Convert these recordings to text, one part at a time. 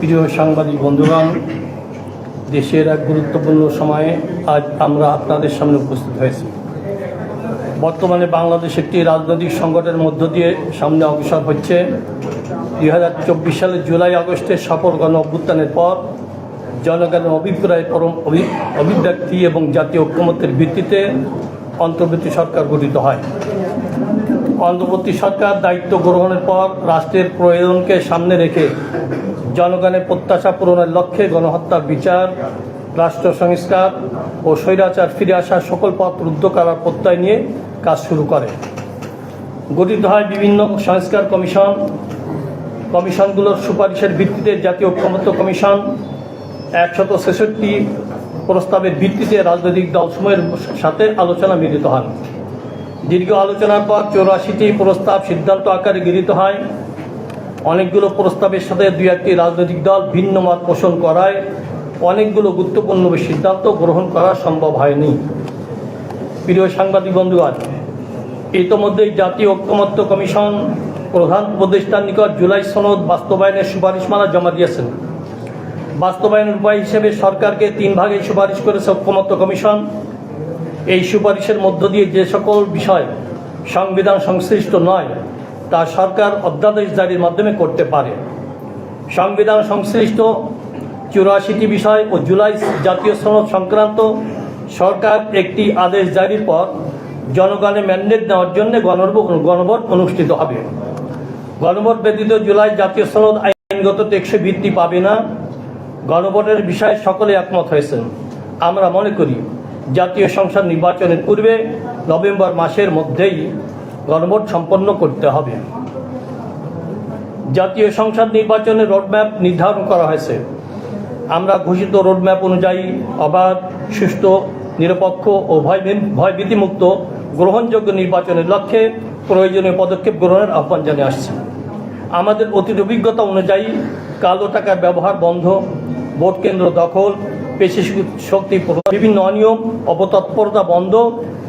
প্রিয় সাংবাদিক বন্ধুগণ, দেশের এক গুরুত্বপূর্ণ সময়ে আজ আমরা আপনাদের সামনে উপস্থিত হয়েছি। বর্তমানে বাংলাদেশ একটি রাজনৈতিক সংকটের মধ্য দিয়ে সামনে অগ্রসর হচ্ছে। দুই হাজার চব্বিশ সালের জুলাই আগস্টের সফল গণ অভ্যুত্থানের পর জনগণের অভিপ্রায় পরম অভি- অভিব্যক্তি এবং জাতীয় ঐক্যমত্যের ভিত্তিতে অন্তর্বর্তী সরকার গঠিত হয়। অন্তর্বর্তী সরকার দায়িত্ব গ্রহণের পর রাষ্ট্রের প্রয়োজনকে সামনে রেখে জনগণের প্রত্যাশা পূরণের লক্ষ্যে গণহত্যার বিচার, রাষ্ট্র সংস্কার ও স্বৈরাচার ফিরে আসার সকল পথ রুদ্ধ করার প্রত্যয় নিয়ে কাজ শুরু করে। গঠিত হয় বিভিন্ন সংস্কার কমিশন। কমিশনগুলোর সুপারিশের ভিত্তিতে জাতীয় ঐক্যমত্য কমিশন একশত ছেষট্টি প্রস্তাবের ভিত্তিতে রাজনৈতিক দলসমূহের সাথে আলোচনা মিলিত হন। দীর্ঘ আলোচনার পর চৌরাশিটি প্রস্তাব সিদ্ধান্ত আকারে গৃহীত হয়। অনেকগুলো প্রস্তাবের সাথে দুই একটি রাজনৈতিক দল ভিন্ন মত পোষণ করায় অনেকগুলো গুরুত্বপূর্ণ সিদ্ধান্ত গ্রহণ করা সম্ভব হয়নি। প্রিয় সাংবাদিক বন্ধুগণ, ইতোমধ্যেই জাতীয় ঐক্যমত্য কমিশন প্রধান উপদেষ্টার নিকট জুলাই সনদ বাস্তবায়নের সুপারিশমালা জমা দিয়েছেন। বাস্তবায়নের উপায় হিসেবে সরকারকে তিন ভাগে সুপারিশ করেছে ঐক্যমত্য কমিশন। এই সুপারিশের মধ্য দিয়ে যে সকল বিষয় সংবিধান সংশ্লিষ্ট নয়, তা সরকার অধ্যাদেশ জারির মাধ্যমে করতে পারে। সংবিধান সংশ্লিষ্ট চুরাশিটি বিষয় ও জুলাই জাতীয় সনদ সংক্রান্ত সরকার একটি আদেশ জারির পর জনগণের ম্যান্ডেট নেওয়ার জন্য গণভোট অনুষ্ঠিত হবে। গণভোট ব্যতীত জুলাই জাতীয় সনদ আইনগত টেকসই বৃদ্ধি পাবে না। গণভোটের বিষয়ে সকলে একমত হয়েছেন। আমরা মনে করি জাতীয় সংসদ নির্বাচনের পূর্বে নভেম্বর মাসের মধ্যেই গণভোট সম্পন্ন করতে হবে। জাতীয় সংসদ নির্বাচনের রোডম্যাপ নির্ধারণ করা হয়েছে। আমরা ঘোষিত রোডম্যাপ অনুযায়ী অবাধ, সুষ্ঠু, নিরপেক্ষ ও ভয় ভয়ভীতিমুক্ত গ্রহণযোগ্য নির্বাচনের লক্ষ্যে প্রয়োজনীয় পদক্ষেপ গ্রহণের আহ্বান জানিয়ে আসছি। আমাদের অতীত অভিজ্ঞতা অনুযায়ী কালো টাকার ব্যবহার বন্ধ, ভোট কেন্দ্র দখল পেশি শক্তি বিভিন্ন অনিয়ম অপতৎপরতা বন্ধ,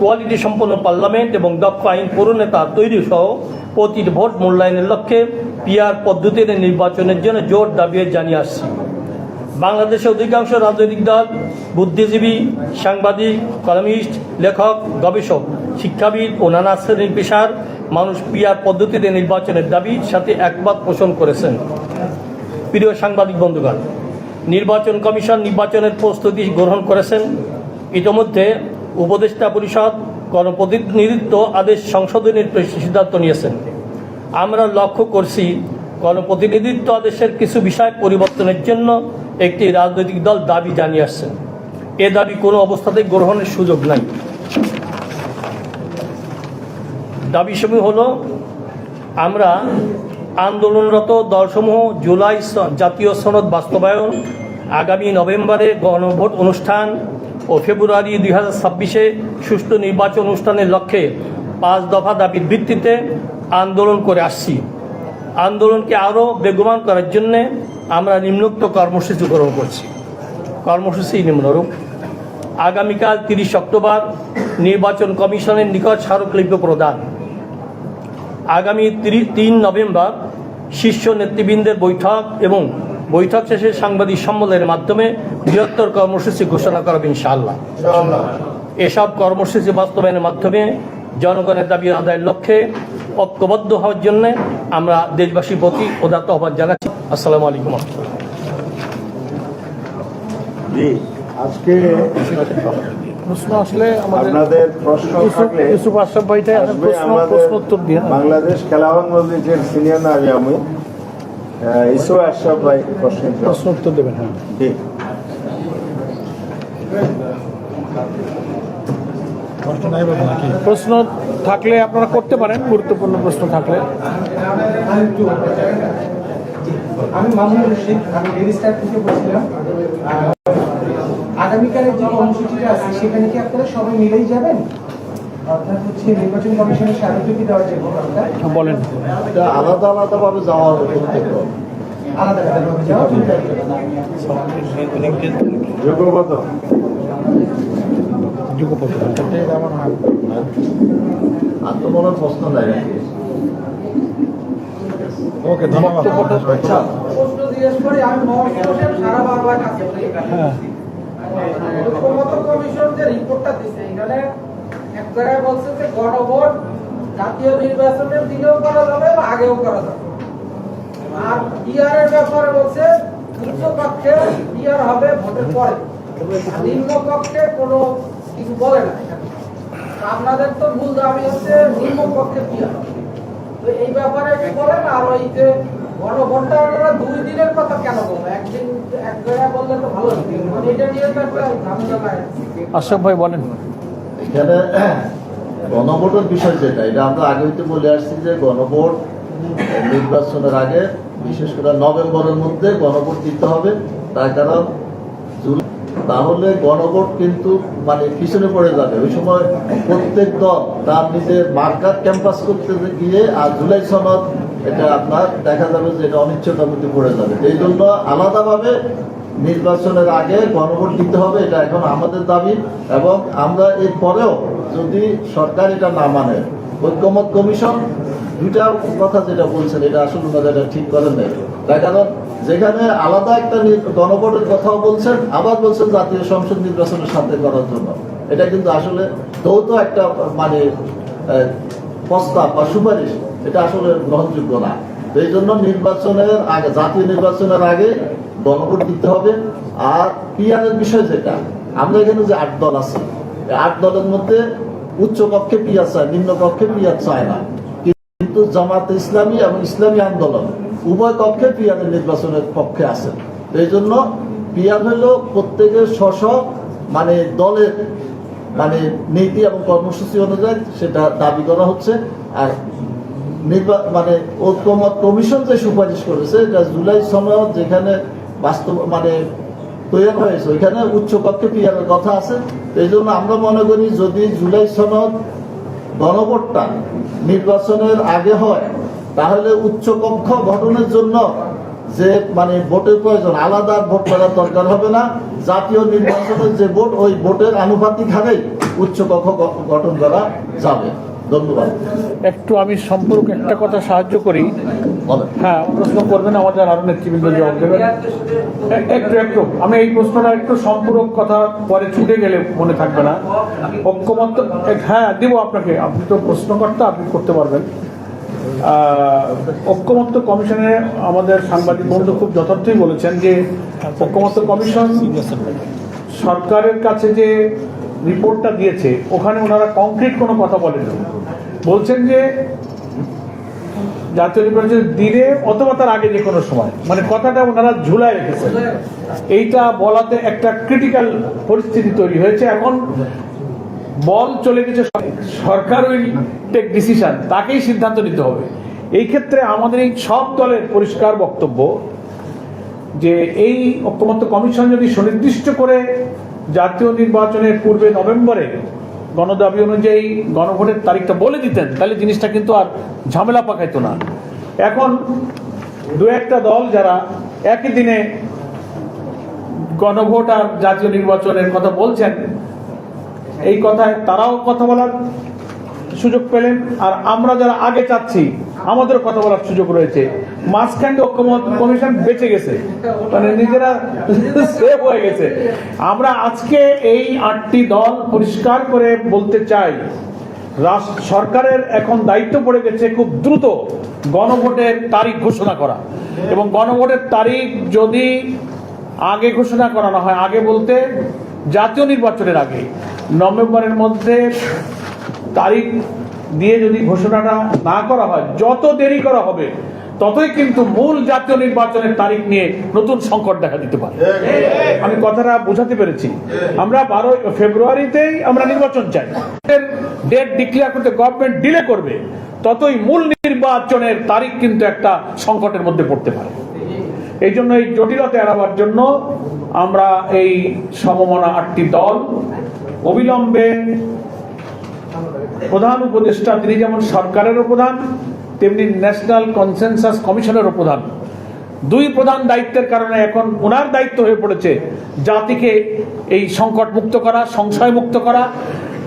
কোয়ালিটি সম্পন্ন পার্লামেন্ট এবং দক্ষ আইন প্রণেতা তৈরি সহ প্রতিটি ভোট মূল্যায়নের লক্ষ্যে পিআর পদ্ধতিতে নির্বাচনের জন্য জোর দাবি জানিয়ে আসছি। বাংলাদেশের অধিকাংশ রাজনৈতিক দল বুদ্ধিজীবী, সাংবাদিক, কলামিস্ট, লেখক, গবেষক, শিক্ষাবিদ ও নানা শ্রেণির পেশার মানুষ পিআর পদ্ধতিতে নির্বাচনের দাবির সাথে একমত পোষণ করেছেন। প্রিয় সাংবাদিক বন্ধুগণ নির্বাচন কমিশন নির্বাচনের প্রস্তুতি গ্রহণ করেছেন। ইতিমধ্যে উপদেষ্টা পরিষদ গণপ্রতিনিধিত্ব আদেশ সংশোধনের সিদ্ধান্ত নিয়েছেন। আমরা লক্ষ্য করছি গণপ্রতিনিধিত্ব আদেশের কিছু বিষয় পরিবর্তনের জন্য একটি রাজনৈতিক দল দাবি জানিয়ে আসছেন এ দাবি কোনো অবস্থাতেই গ্রহণের সুযোগ নাই। দাবিসমূহ হল, আমরা আন্দোলনরত দলসমূহ জুলাই জাতীয় সনদ বাস্তবায়ন, আগামী নভেম্বরে গণভোট অনুষ্ঠান ও ফেব্রুয়ারি দুই হাজার ছাব্বিশে সুষ্ঠু নির্বাচন অনুষ্ঠানের লক্ষ্যে পাঁচ দফা দাবির ভিত্তিতে আন্দোলন করে আসছি। আন্দোলনকে আরও বেগবান করার জন্যে আমরা নিম্নোক্ত কর্মসূচি গ্রহণ করছি। কর্মসূচি নিম্নরূপ। আগামীকাল তিরিশ অক্টোবর নির্বাচন কমিশনের নিকট স্মারকলিপি প্রদান। আগামী তিন নভেম্বর শীর্ষ নেতৃবৃন্দের বৈঠক এবং বৈঠক শেষে সাংবাদিক সম্মেলনের মাধ্যমে বৃহত্তর কর্মসূচি ঘোষণা করাবে ইনশাআল্লাহ। এসব কর্মসূচি বাস্তবায়নের মাধ্যমে জনগণের দাবি আদায়ের লক্ষ্যে ঐক্যবদ্ধ হওয়ার জন্য আমরা দেশবাসীর প্রতি উদাত্ত আহ্বান জানাচ্ছি। আসসালামু আলাইকুম আজকে প্রশ্ন আসলে আপনাদের প্রশ্ন ইউসুফ থাকলে ইউসুফ আশরাফ ভাইটাই প্রশ্ন প্রশ্ন উত্তর দিয়ে। বাংলাদেশ খেলাফত মজলিসের সিনিয়র নাবি আমি। ইসু আশরাফ ভাই প্রশ্ন প্রশ্ন উত্তর দেবেন হ্যাঁ। জি। প্রশ্ন থাকলে আপনারা করতে পারেন গুরুত্বপূর্ণ প্রশ্ন থাকলে। আমি মামুনুর রশিদ আমি থেকে বলছিলাম। আগামীকালের যে কর্মসূচিটা আছে সেখানে কি আপনারা সবাই মিলেই যাবেন? অর্থাৎ হচ্ছে নির্বাচন কমিশনের স্বীকৃতি দেওয়ার যে বলেন। আলাদা আলাদা ভাবে যাওয়া হবে কিন্তু আলাদা আলাদাভাবে যাওয়া যোগ্যগত যুগপথ। আর তো কোনো প্রশ্ন নাই ওকে ধন্যবাদ প্রশ্ন জিজ্ঞেস করি আমি মোহাম্মদ হোসেন সারা বারবার কাছে বলি হ্যাঁ ঐক্যমত্য কমিশন যে রিপোর্টটা দিছে, এখানে বলছে যে গণভোট জাতীয় নির্বাচনের দিনেও করা যাবে আগেও করা যাবে। আর এর ব্যাপারে বলছে, উচ্চ বিআর হবে ভোটের পরে। নিম্ন কক্ষে কোনো কিছু বলে না আপনাদের তো মূল দাবি হচ্ছে, নিম্ন বিআর তো এই ব্যাপারে বলেন, আর ওই যে গণভোটটা দুই দিনের কথা কেন বলব? একদিন এক বললে তো ভালো হতো। মানে এটা নিয়ে তো ঝামেলা লাগে আশরাফ ভাই বলেন। এখানে গণভোটের বিষয় যেটা এটা আমরা আগে হইতে বলে আসছি যে গণভোট নির্বাচনের আগে বিশেষ করে নভেম্বরের মধ্যে গণভোট দিতে হবে। তার কারণ তাহলে গণভোট কিন্তু মানে পিছনে পড়ে যাবে। ওই সময় প্রত্যেক দল তার নিজের মার্কার ক্যাম্পাস করতে গিয়ে আর জুলাই সনদ এটা আপনার দেখা যাবে যে এটা অনিশ্চয়তার মধ্যে পড়ে যাবে। এই জন্য আলাদাভাবে নির্বাচনের আগে গণভোট দিতে হবে, এটা এখন আমাদের দাবি। এবং আমরা এর পরেও যদি সরকার এটা না মানে ঐক্যমত কমিশন দুইটা কথা যেটা বলছেন, এটা আসলে ওনারা ঠিক করেন নাই। তার কারণ যেখানে আলাদা একটা গণভোটের কথাও বলছেন, আবার বলছেন জাতীয় সংসদ নির্বাচনের সাথে করার জন্য। এটা কিন্তু আসলে যৌথ একটা মানে প্রস্তাব বা সুপারিশ। এটা আসলে গ্রহণযোগ্য না এই জন্য নির্বাচনের আগে, জাতীয় নির্বাচনের আগে গণভোট দিতে হবে। আর পিয়ারের বিষয় যেটা, আমরা এখানে যে আট দল আছে আট দলের মধ্যে উচ্চ কক্ষে পিয়ার চায়, নিম্ন কক্ষে পিয়ার চায় না। কিন্তু জামাত ইসলামী এবং ইসলামী আন্দোলন উভয় কক্ষে পিয়ারের নির্বাচনের পক্ষে আছে। এই জন্য পিয়ার হলো প্রত্যেকের স্ব মানে দলের মানে নীতি এবং কর্মসূচি অনুযায়ী সেটা দাবি করা হচ্ছে। আর নির্বা- মানে ঐক্যমত কমিশন যে সুপারিশ করেছে, এটা জুলাই সনদ যেখানে বাস্তব মানে তৈরি হয়েছে, ওইখানে উচ্চ কক্ষে পিয়ারের কথা আছে। এই জন্য আমরা মনে করি যদি জুলাই সনদ গণভোটটা নির্বাচনের আগে হয়, তাহলে উচ্চ কক্ষ গঠনের জন্য যে মানে ভোটের প্রয়োজন, আলাদা ভোট করার দরকার হবে না। জাতীয় নির্বাচনের যে ভোট, ওই ভোটের আনুপাতিক হারেই উচ্চ কক্ষ গঠন করা যাবে। ধন্যবাদ। একটু আমি সম্পর্কে একটা কথা সাহায্য করি। হ্যাঁ প্রশ্ন করবেন আমাদের আরও নেতৃবৃন্দ জবাব দেবেন। একটু একটু আমি এই প্রশ্নটা একটু সম্পূরক কথা পরে ছুটে গেলে মনে থাকবে না। ঐক্যমত্য এক- হ্যাঁ দেবো আপনাকে। আপনি তো প্রশ্নকর্তা আপনি করতে পারবেন। ঐক্যমত্য কমিশনে আমাদের সাংবাদিক বন্ধু খুব যথার্থই বলেছেন যে ঐক্যমত্য কমিশন সরকারের কাছে যে রিপোর্টটা দিয়েছে, ওখানে ওনারা কংক্রিট কোনো কথা বলেন বলছেন যে, জাতীয় নির্বাচনের দিনে অথবা তার আগে যে কোনো সময় মানে কথাটা ওনারা ঝুলায় রেখেছেন। এইটা বলাতে একটা ক্রিটিক্যাল পরিস্থিতি তৈরি হয়েছে। এখন বল চলে গেছে সরকার উইল টেক ডিসিশন তাকেই সিদ্ধান্ত নিতে হবে। এই ক্ষেত্রে আমাদের এই সব দলের পরিষ্কার বক্তব্য যে, এই ঐক্যমত্য কমিশন যদি সুনির্দিষ্ট করে জাতীয় নির্বাচনের পূর্বে নভেম্বরে গণদাবি অনুযায়ী গণভোটের তারিখটা বলে দিতেন, তাহলে জিনিসটা কিন্তু আর ঝামেলা পাকাইতো না। এখন দু একটা দল যারা একই দিনে গণভোট আর জাতীয় নির্বাচনের কথা বলছেন, এই কথায় তারাও কথা বলার সুযোগ পেলেন। আর আমরা যারা আগে চাচ্ছি, আমাদের কথা বলার সুযোগ রয়েছে। মাঝখানে ঐক্যমত কমিশন বেঁচে গেছে। মানে নিজেরা সেভ হয়ে গেছে। আমরা আজকে এই আটটি দল পরিষ্কার করে বলতে চাই সরকারের এখন দায়িত্ব পড়ে গেছে খুব দ্রুত গণভোটের তারিখ ঘোষণা করা। এবং গণভোটের তারিখ যদি আগে ঘোষণা করানো হয়, আগে বলতে জাতীয় নির্বাচনের আগে, নভেম্বরের মধ্যে তারিখ দিয়ে যদি ঘোষণাটা না করা হয়, যত দেরি করা হবে, ততই কিন্তু মূল জাতীয় নির্বাচনের তারিখ নিয়ে নতুন সংকট দেখা দিতে পারে। আমি কথাটা বোঝাতে পেরেছি। আমরা বারোই ফেব্রুয়ারিতেই আমরা নির্বাচন চাই। ডেট ডিক্লেয়ার করতে গভর্নমেন্ট ডিলে করবে, ততই মূল নির্বাচনের তারিখ কিন্তু একটা সংকটের মধ্যে পড়তে পারে। এই জন্য এই জটিলতা এড়াবার জন্য আমরা এই সমমনা আটটি দল অবিলম্বে প্রধান উপদেষ্টা, তিনি যেমন সরকারেরও প্রধান, তেমনি ন্যাশনাল কনসেনসাস কমিশনেরও প্রধান। দুই প্রধান দায়িত্বের কারণে এখন ওনার দায়িত্ব হয়ে পড়েছে জাতিকে এই সংকট মুক্ত করা সংশয় মুক্ত করা।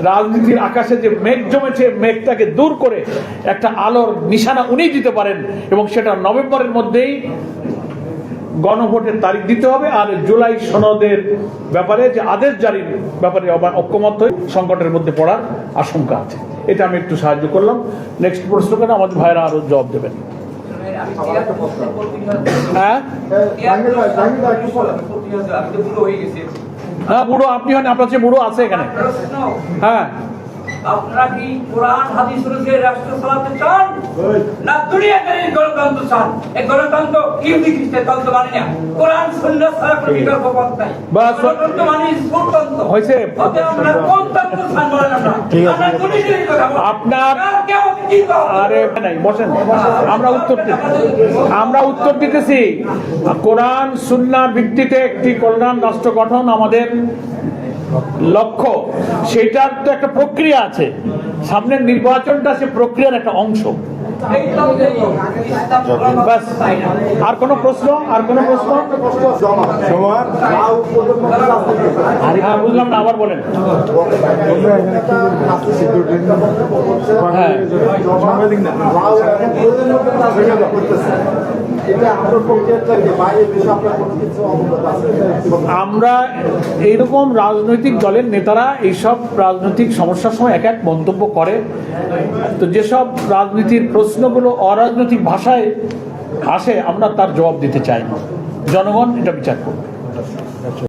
রাজনীতির আকাশে যে মেঘ জমেছে, মেঘটাকে দূর করে একটা আলোর নিশানা উনি দিতে পারেন এবং সেটা নভেম্বরের মধ্যেই গণভোটের তারিখ দিতে হবে আর জুলাই সনদের ব্যাপারে যে আদেশ জারির ব্যাপারে আবার ঐক্যমত সংকটের মধ্যে পড়ার আশঙ্কা আছে। এটা আমি একটু সাহায্য করলাম। নেক্সট প্রশ্ন করে আমাদের ভাইরা আরও জবাব দেবেন। হ্যাঁ? হ্যাঁ বুড়ো, আপনি হন, আপনার চেয়ে বুড়ো আছে এখানে। হ্যাঁ। আপনারা কি কোরআন হাদিস অনুযায়ী রাষ্ট্র চালাতে চান? না দুনিয়া দুনিয়াকারী গণতন্ত্র চান? এই গণতন্ত্র ইহুদি খ্রিস্টের তন্ত্র মানে না। কোরআন সুন্নাহ ছাড়া কোনো বিকল্প পথ নাই। বাস। গণতন্ত্র মানে সুরতন্ত্র হয়েছে। আমরা কোন তন্ত্র চান বলেন আমরা? আমরা দুনিয়াকারী কথা বলি। আপনার- আরে নাই বসেন। আমরা উত্তর আমরা উত্তর দিতেছি। কোরআন সুন্নার ভিত্তিতে একটি কল্যাণ রাষ্ট্র গঠন আমাদের লক্ষ্য, সেটার তো একটা প্রক্রিয়া আছে। সামনের নির্বাচনটা সে প্রক্রিয়ার একটা অংশ। আর কোনো প্রশ্ন? আর কোনো প্রশ্ন? বুঝলাম না, আবার বলেন। হ্যাঁ। আমরা এইরকম রাজনৈতিক দলের নেতারা এইসব রাজনৈতিক সমস্যার সময় এক এক মন্তব্য করে। তো যেসব রাজনীতির প্রশ্নগুলো অরাজনৈতিক ভাষায় আসে, আমরা তার জবাব দিতে চাই না। জনগণ এটা বিচার করবে।